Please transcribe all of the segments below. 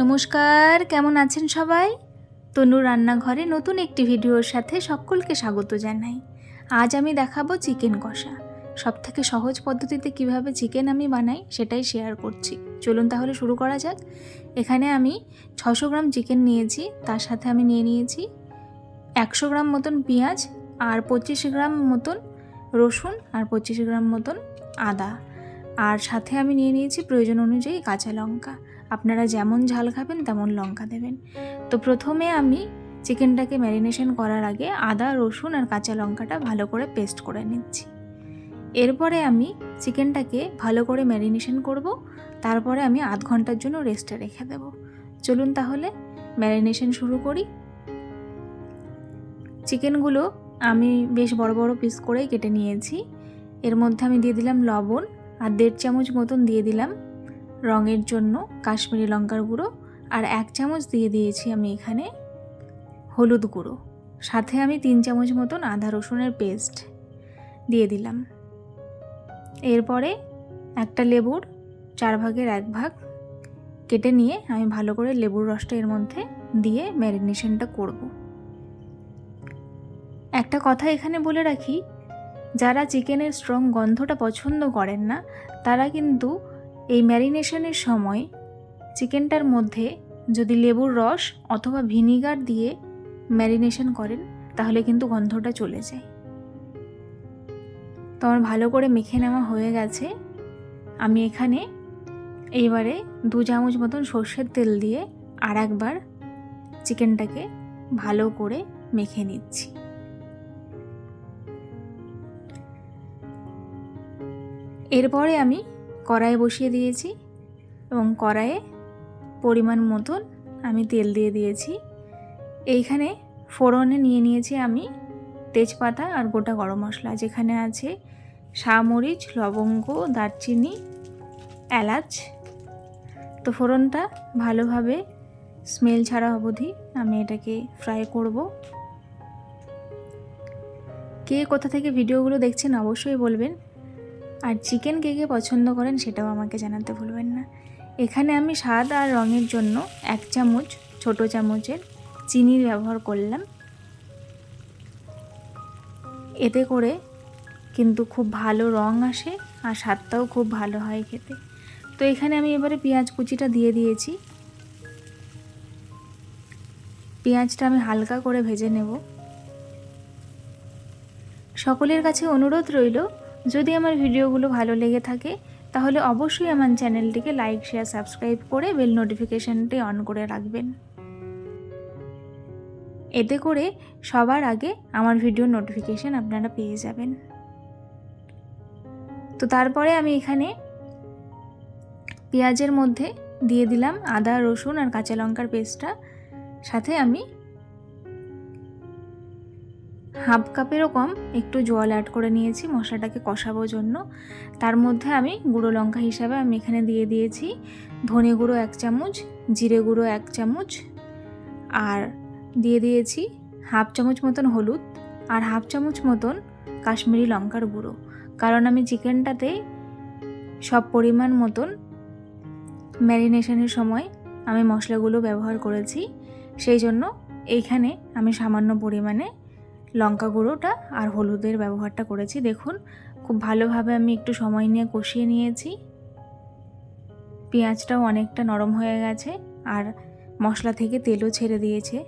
নমস্কার, কেমন আছেন সবাই? তনু রান্নাঘরে নতুন একটি ভিডিওর সাথে সকলকে স্বাগত জানাই। আজ আমি দেখাবো চিকেন কষা। সব থেকে সহজ পদ্ধতিতে কীভাবে চিকেন আমি বানাই সেটাই শেয়ার করছি। চলুন তাহলে শুরু করা যাক। এখানে আমি ছশো গ্রাম চিকেন নিয়েছি, তার সাথে আমি নিয়ে নিয়েছি একশো গ্রাম মতন পেঁয়াজ আর পঁচিশ গ্রাম মতন রসুন আর পঁচিশ গ্রাম মতন আদা। আর সাথে আমি নিয়ে নিয়েছি প্রয়োজন অনুযায়ী কাঁচা লঙ্কা। আপনারা যেমন ঝাল খাবেন, তেমন লঙ্কা দেবেন। তো প্রথমে আমি চিকেনটাকে ম্যারিনেশন করার আগে আদা, রসুন আর কাঁচা লঙ্কাটা ভালো করে পেস্ট করে নিচ্ছি। এরপরে আমি চিকেনটাকে ভালো করে ম্যারিনেশন করব, তারপরে আমি আধ ঘণ্টার জন্য রেস্টে রেখে দেব। চলুন তাহলে ম্যারিনেশন শুরু করি। চিকেনগুলো আমি বেশ বড় বড় পিস করেই কেটে নিয়েছি। এর মধ্যে আমি দিয়ে দিলাম লবণ আর দেড় চামচ মতন দিয়ে দিলাম রঙের জন্য কাশ্মীরি লঙ্কার গুঁড়ো আর এক চামচ দিয়ে দিয়েছি আমি এখানে হলুদ গুঁড়ো। সাথে আমি তিন চামচ মতন আদা রসুনের পেস্ট দিয়ে দিলাম। এরপরে একটা লেবুর চার ভাগের এক ভাগ কেটে নিয়ে আমি ভালো করে লেবুর রসটা এর মধ্যে দিয়ে ম্যারিনেশনটা করব। একটা কথা এখানে বলে রাখি, যারা চিকেনের স্ট্রং গন্ধটা পছন্দ করেন না, তারা কিন্তু এই ম্যারিনেশনের সময় চিকেনটার মধ্যে যদি লেবুর রস অথবা ভিনিগার দিয়ে ম্যারিনেশন করেন, তাহলে কিন্তু গন্ধটা চলে যায়। তো আমার ভালো করে মেখে নেওয়া হয়ে গেছে। আমি এখানে এইবারে দু চামচ মতন সর্ষের তেল দিয়ে আর একবার চিকেনটাকে ভালো করে মেখে নিচ্ছি। এরপরে আমি কড়াই বসিয়ে দিয়েছি এবং কড়াইয়ে পরিমাণ মতন আমি তেল দিয়ে দিয়েছি। এইখানে ফোড়নে নিয়ে নিয়েছি আমি তেজপাতা আর গোটা গরম মশলা, যেখানে আছে সামরিচ লবঙ্গ, দারচিনি, এলাচ। তো ফোড়নটা ভালোভাবে স্মেল ছাড়া অবধি আমি এটাকে ফ্রাই করব। কে কোথা থেকে ভিডিওগুলো দেখছেন অবশ্যই বলবেন। আর চিকেন কে কে পছন্দ করেন সেটাও আমাকে জানাতে ভুলবেন না। এখানে আমি স্বাদ আর রঙের জন্য এক চামচ, ছোট চামচের চিনির ব্যবহার করলাম। এতে করে কিন্তু খুব ভালো রং আসে আর স্বাদটাও খুব ভালো হয় খেতে। তো এখানে আমি এবারে পেঁয়াজ কুচিটা দিয়ে দিয়েছি। পেঁয়াজটা আমি হালকা করে ভেজে নেব। সকলের কাছে অনুরোধ রইল যদি আমার ভিডিওগুলো ভালো লেগে থাকে, তাহলে অবশ্যই আমার চ্যানেলটিকে লাইক শেয়ার সাবস্ক্রাইব করে বেল নোটিফিকেশানটি অন করে রাখবেন। এতে করে সবার আগে আমার ভিডিও নোটিফিকেশান আপনারা পেয়ে যাবেন। তো তারপরে আমি এখানে পেঁয়াজের মধ্যে দিয়ে দিলাম আদা, রসুন আর কাঁচা লঙ্কার পেস্টটা। সাথে আমি হাফ কাপেরও কম, একটু জল অ্যাড করে নিয়েছি মশলাটাকে কষাবো জন্য। তার মধ্যে আমি গুঁড়ো লঙ্কা হিসাবে আমি এখানে দিয়ে দিয়েছি ধনে গুঁড়ো এক চামচ, জিরে গুঁড়ো এক চামচ, আর দিয়ে দিয়েছি হাফ চামচ মতন হলুদ আর হাফ চামচ মতন কাশ্মীরি লঙ্কার গুঁড়ো। কারণ আমি চিকেনটাতে সব পরিমাণ মতন ম্যারিনেশনের সময় আমি মশলাগুলো ব্যবহার করেছি, সেই জন্য এইখানে আমি সামান্য পরিমাণে লঙ্কা গুঁড়োটা আর হলুদের ব্যবহারটা করেছি। দেখুন, খুব ভালোভাবে আমি একটু সময় নিয়ে কষিয়ে নিয়েছি। পেঁয়াজটাও অনেকটা নরম হয়ে গেছে আর মশলা থেকে তেলও ছেড়ে দিয়েছে।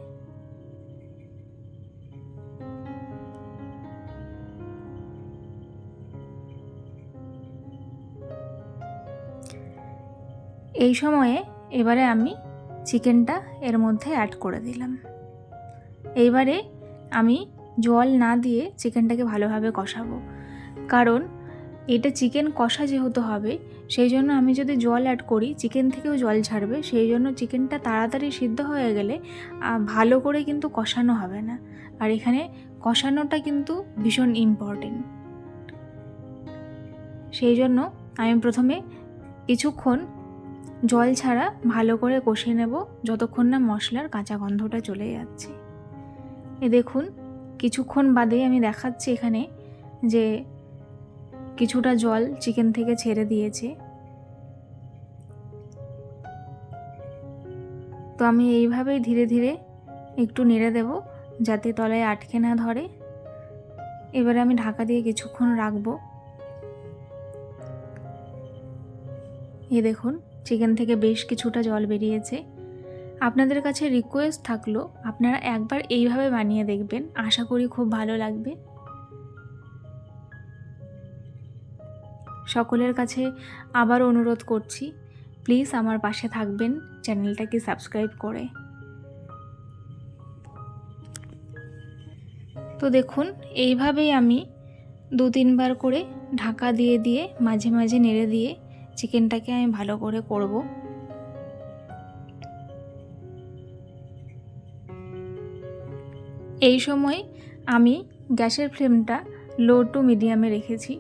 এই সময়ে এবারে আমি চিকেনটা এর মধ্যে অ্যাড করে দিলাম। এইবারে আমি জল না দিয়ে চিকেনটাকে ভালোভাবে কষাবো। কারণ এটা চিকেন কষা যেহেতু হবে, সেই জন্য আমি যদি জল অ্যাড করি, চিকেন থেকেও জল ছাড়বে, সেই জন্য চিকেনটা তাড়াতাড়ি সিদ্ধ হয়ে গেলে ভালো করে কিন্তু কষানো হবে না। আর এখানে কষানোটা কিন্তু ভীষণ ইম্পর্টেন্ট সেই জন্য আমি প্রথমে কিছুক্ষণ জল ছাড়া ভালো করে কষিয়ে নেব, যতক্ষণ না মশলার কাঁচা গন্ধটা চলে যাচ্ছে। এ দেখুন কিছুক্ষণ বাদে আমি দেখাচ্ছি এখানে যে কিছুটা জল চিকেন থেকে ছেড়ে দিয়েছে। তো আমি এইভাবেই ধীরে ধীরে একটু নেড়ে দেব যাতে তলায় আটকে না ধরে। এবারে আমি ঢাকা দিয়ে কিছুক্ষণ রাখব। এ দেখুন, চিকেন থেকে বেশ কিছুটা জল বেরিয়েছে। আপনাদের কাছে রিকোয়েস্ট থাকল, আপনারা একবার এইভাবে বানিয়ে দেখবেন। আশা করি খুব ভালো লাগবে। সকলের কাছে আবার অনুরোধ করছি প্লিজ আমার পাশে থাকবেন, চ্যানেলটাকে সাবস্ক্রাইব করে। তো দেখুন, এইভাবেই আমি দু তিনবার করে ঢাকা দিয়ে দিয়ে, মাঝে মাঝে নেড়ে দিয়ে চিকেনটাকে আমি ভালো করে করব। এই সময় আমি গ্যাসের ফ্লেমটা লো টু মিডিয়ামে রেখেছি।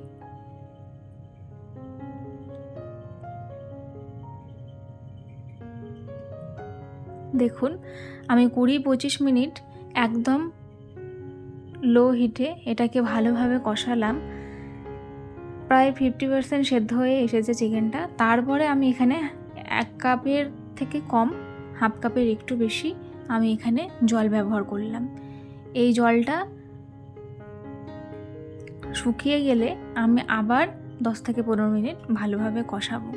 দেখুন, আমি কুড়ি পঁচিশ মিনিট একদম লো হিটে এটাকে ভালোভাবে কষালাম। প্রায় ফিফটি পার্সেন্ট সেদ্ধ হয়ে এসেছে চিকেনটা। তারপরে আমি এখানে এক কাপের থেকে কম, হাফ কাপের একটু বেশি আমি এখানে জল ব্যবহার করলাম। এই জলটা শুকিয়ে গেলে আমি আবার দশ থেকে পনেরো মিনিট ভালোভাবে কষাবো।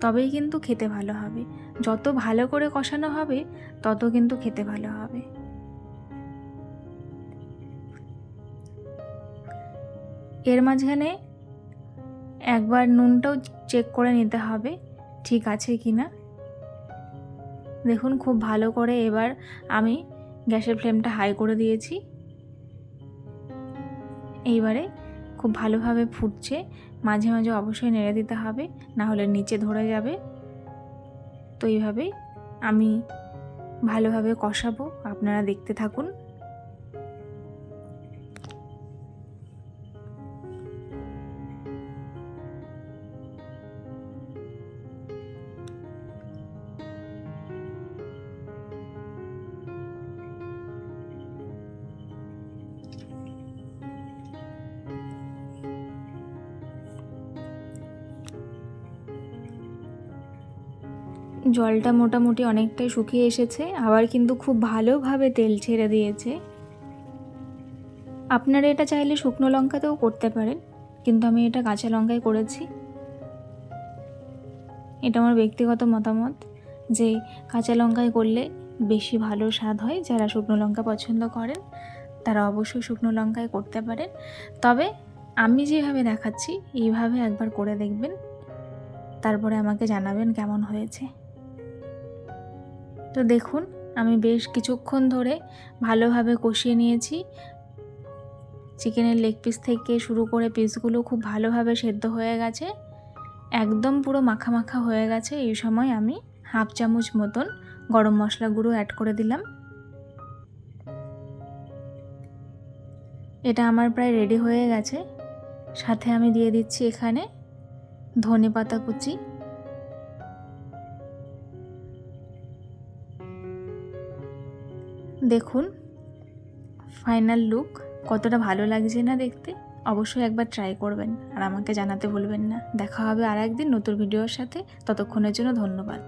তবেই কিন্তু খেতে ভালো হবে। যত ভালো করে কষানো হবে, তত কিন্তু খেতে ভালো হবে। এর মাঝখানে একবার নুনটাও চেক করে নিতে হবে, ঠিক আছে কি না দেখুন, খুব ভালো করে এবার আমি গ্যাসের ফ্লেমটা হাই করে দিয়েছি। এইবারে খুব ভালোভাবে ফুটছে। মাঝে মাঝে অবশ্যই নেড়ে দিতে হবে না হলে নিচে ধরে যাবে। তো এইভাবেই আমি ভালোভাবে কষাবো। আপনারা দেখতে থাকুন। জলটা মোটামুটি অনেকটাই শুকিয়ে এসেছে, আবার কিন্তু খুব ভালোভাবে তেল ছেড়ে দিয়েছে। আপনারা এটা চাইলে শুকনো লঙ্কাতেও করতে পারেন, কিন্তু আমি এটা কাঁচা লঙ্কায় করেছি। এটা আমার ব্যক্তিগত মতামত যে কাঁচা লঙ্কায় করলে বেশি ভালো স্বাদ হয়, যারা শুকনো লঙ্কা পছন্দ করেন, তারা অবশ্যই শুকনো লঙ্কায় করতে পারেন। তবে আমি যেভাবে দেখাচ্ছি, এইভাবে একবার করে দেখবেন। তারপরে আমাকে জানাবেন কেমন হয়েছে। তো দেখুন, আমি বেশ কিছুক্ষণ ধরে ভালোভাবে কষিয়ে নিয়েছি। চিকেনের লেগ পিস থেকে শুরু করে পিসগুলো খুব ভালোভাবে সেদ্ধ হয়ে গেছে। একদম পুরো মাখা মাখা হয়ে গেছে। এই সময় আমি হাফ চামচ মতন গরম মশলা গুঁড়ো অ্যাড করে দিলাম। এটা আমার প্রায় রেডি হয়ে গেছে। সাথে আমি দিয়ে দিচ্ছি এখানে ধনে পাতা কুচি। দেখুন ফাইনাল লুক কতটা ভালো লাগছে না দেখতে? অবশ্যই একবার ট্রাই করবেন। আর আমাকে জানাতে ভুলবেন না। দেখা হবে আর একদিন নতুন ভিডিওর সাথে। ততক্ষণের জন্য ধন্যবাদ।